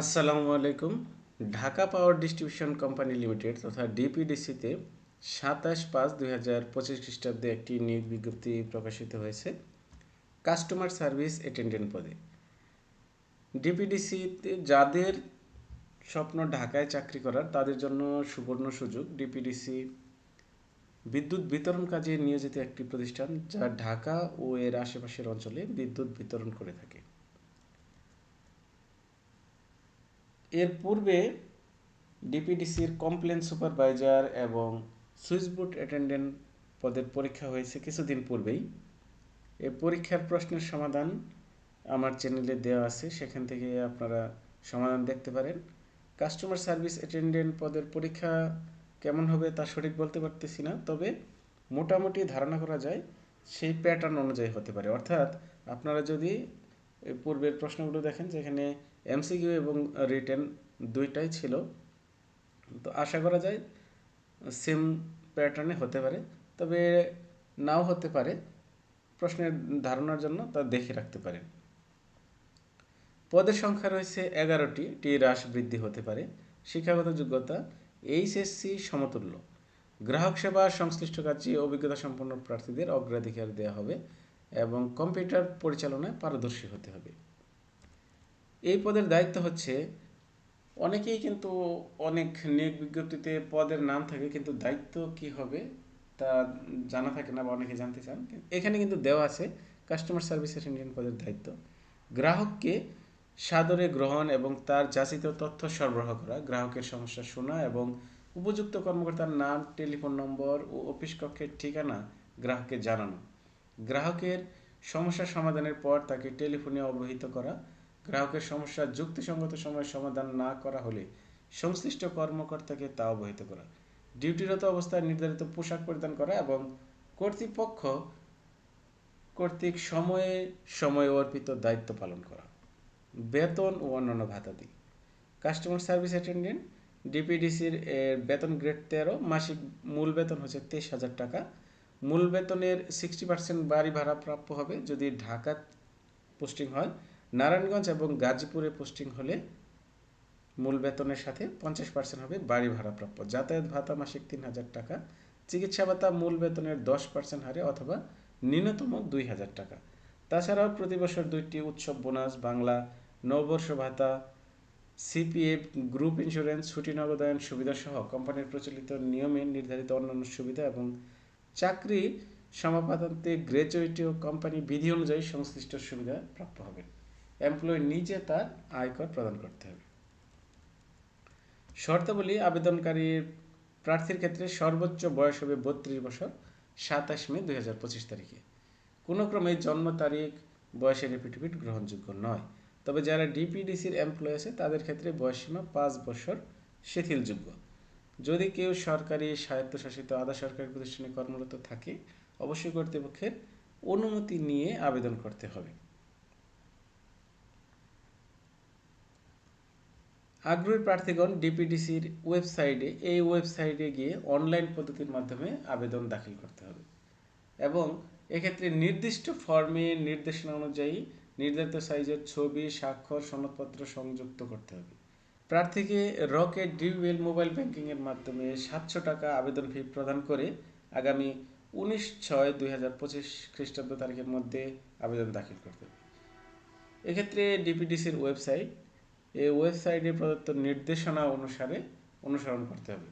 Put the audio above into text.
আসসালামু আলাইকুম। Dhaka power distribution company limited তথা ডিপিডিসিতে সাতাশ পাঁচ দুই হাজার পঁচিশ খ্রিস্টাব্দে একটি নিয়োগ বিজ্ঞপ্তি প্রকাশিত হয়েছে কাস্টমার সার্ভিস অ্যাটেন্ডেন্ট পদে। ডিপিডিসিতে যাদের স্বপ্ন ঢাকায় চাকরি করার, তাদের জন্য সুবর্ণ সুযোগ ডিপিডিসি বিদ্যুৎ বিতরণ কাজে নিয়োজিত একটি প্রতিষ্ঠান যা ঢাকা ও এর আশেপাশের অঞ্চলে বিদ্যুৎ বিতরণ করে থাকে। এর পূর্বে ডিপিডিসির কমপ্লেন সুপারভাইজার এবং সুইচবোর্ড অ্যাটেন্ডেন্ট পদের পরীক্ষা হয়েছে কিছুদিন পূর্বেই। এই পরীক্ষার প্রশ্নের সমাধান আমার চ্যানেলে দেওয়া আছে, সেখান থেকে আপনারা সমাধান দেখতে পারেন। কাস্টমার সার্ভিস অ্যাটেন্ডেন্ট পদের পরীক্ষা কেমন হবে তা সঠিক বলতে পারতেছি না, তবে মোটামুটি ধারণা করা যায় সেই প্যাটার্ন অনুযায়ী হতে পারে। অর্থাৎ আপনারা যদি পূর্বের প্রশ্নগুলো দেখেন, যেখানে এমসিকিউ এবং রিটেন দুইটাই ছিল। তো আশা করা যায় সেম প্যাটার্নে হতে পারে। তবে নাও হতে পারে। প্রশ্নের ধারণার জন্য তা দেখে রাখতে পারেন। পদের সংখ্যা রয়েছে এগারোটি। টি হ্রাস বৃদ্ধি হতে পারে। শিক্ষাগত যোগ্যতা এইচএসসি সমতুল্য। গ্রাহক সেবা, সংশ্লিষ্ট কাজে অভিজ্ঞতা সম্পন্ন প্রার্থীদের অগ্রাধিকার দেওয়া হবে এবং কম্পিউটার পরিচালনায় পারদর্শী হতে হবে। এই পদের দায়িত্ব হচ্ছে, অনেকেই কিন্তু অনেক নিয়োগ বিজ্ঞপ্তিতে পদের নাম থাকে, কিন্তু দায়িত্ব কি হবে তা জানা থাকে না বা অনেকে জানতে চান। এখানে কিন্তু দেওয়া আছে কাস্টমার সার্ভিস ইন্ডিয়ান পদের দায়িত্ব। গ্রাহককে সাদরে গ্রহণ এবং তার যাচিত তথ্য সরবরাহ করা, গ্রাহকের সমস্যা শোনা এবং উপযুক্ত কর্মকর্তার নাম, টেলিফোন নম্বর ও অফিস কক্ষের ঠিকানা গ্রাহককে জানানো। গ্রাহকের সমস্যা সমাধানের পর তাকে টেলিফোনে অবহিত করা গ্রাহকের সমস্যা, যুক্তিসঙ্গত সময় সমাধান না করা হলে সংশ্লিষ্ট কর্মকর্তাকে তা অবহিত করা। ডিউটিরত অবস্থায় নির্ধারিত পোশাক পরিধান করা এবং কর্তৃপক্ষ কর্তৃক সময়ে সময় অর্পিত দায়িত্ব পালন করা। বেতন ও অন্যান্য ভাতাদি কাস্টমার সার্ভিস অ্যাটেন্ডেন্ট, ডিপিডিসির বেতন গ্রেড তেরো, মাসিক মূল বেতন হচ্ছে তেইশ হাজার টাকা। মূল বেতনের সিক্সটি পার্সেন্ট বাড়ি ভাড়া প্রাপ্য হবে যদি ঢাকা পোস্টিং হয়। নারায়ণগঞ্জ এবং গাজীপুরে পোস্টিং হলে মূল বেতনের সাথে পঞ্চাশ পার্সেন্ট হবে বাড়ি ভাড়া প্রাপ্য। যাতায়াত ভাতা মাসিক তিন হাজার টাকা, চিকিৎসা ভাতা মূল বেতনের দশ পার্সেন্ট হারে অথবা ন্যূনতম দুই হাজার টাকা। তাছাড়াও প্রতি বছর দুইটি উৎসব বোনাস, বাংলা নববর্ষ ভাতা সিপিএফ গ্রুপ ইন্স্যুরেন্স ছুটি নগদায়ন সুবিধা সহ কোম্পানির প্রচলিত নিয়মে নির্ধারিত অন্যান্য সুবিধা এবং চাকরি সমাপাতান্তে গ্র্যাচুইটি ও কোম্পানি বিধি অনুযায়ী সংশ্লিষ্ট সুবিধা প্রাপ্য হবে। এমপ্লয়ি নিজে তার আয়কর প্রদান করতে হবে। শর্তাবলী আবেদনকারীর প্রার্থীর ক্ষেত্রে সর্বোচ্চ বয়স হবে বত্রিশ বছর, সাতাশ মে দুই হাজার পঁচিশ তারিখে। কোনো ক্রমে জন্ম তারিখ, বয়সের এফিডেভিট গ্রহণযোগ্য নয়। তবে যারা ডিপিডিসির এমপ্লয় আছে, তাদের ক্ষেত্রে বয়সসীমা পাঁচ বছর শিথিলযোগ্য। যদি কেউ সরকারি স্বায়ত্তশাসিত আধা সরকারি প্রতিষ্ঠানে কর্মরত থাকে, অবশ্যই কর্তৃপক্ষের অনুমতি নিয়ে আবেদন করতে হবে। আগ্রহী প্রার্থীগণ ডিপিডিসির ওয়েবসাইটে, এই ওয়েবসাইটে গিয়ে অনলাইন পদ্ধতির মাধ্যমে আবেদন দাখিল করতে হবে। এবং এক্ষেত্রে নির্দিষ্ট ফর্মে নির্দেশনা অনুযায়ী নির্ধারিত সাইজের ছবি, স্বাক্ষর, সনদপত্র সংযুক্ত করতে হবে। প্রার্থীকে রকেট ডিউএল মোবাইল ব্যাংকিংয়ের মাধ্যমে সাতশো টাকা আবেদন ফি প্রদান করে আগামী উনিশ ছয় দুই হাজার পঁচিশ খ্রিস্টাব্দ তারিখের মধ্যে আবেদন দাখিল করতে হবে। এক্ষেত্রে ডিপিডিসির ওয়েবসাইট এই ওয়েবসাইটে প্রদত্ত নির্দেশনা অনুসারে অনুসরণ করতে হবে।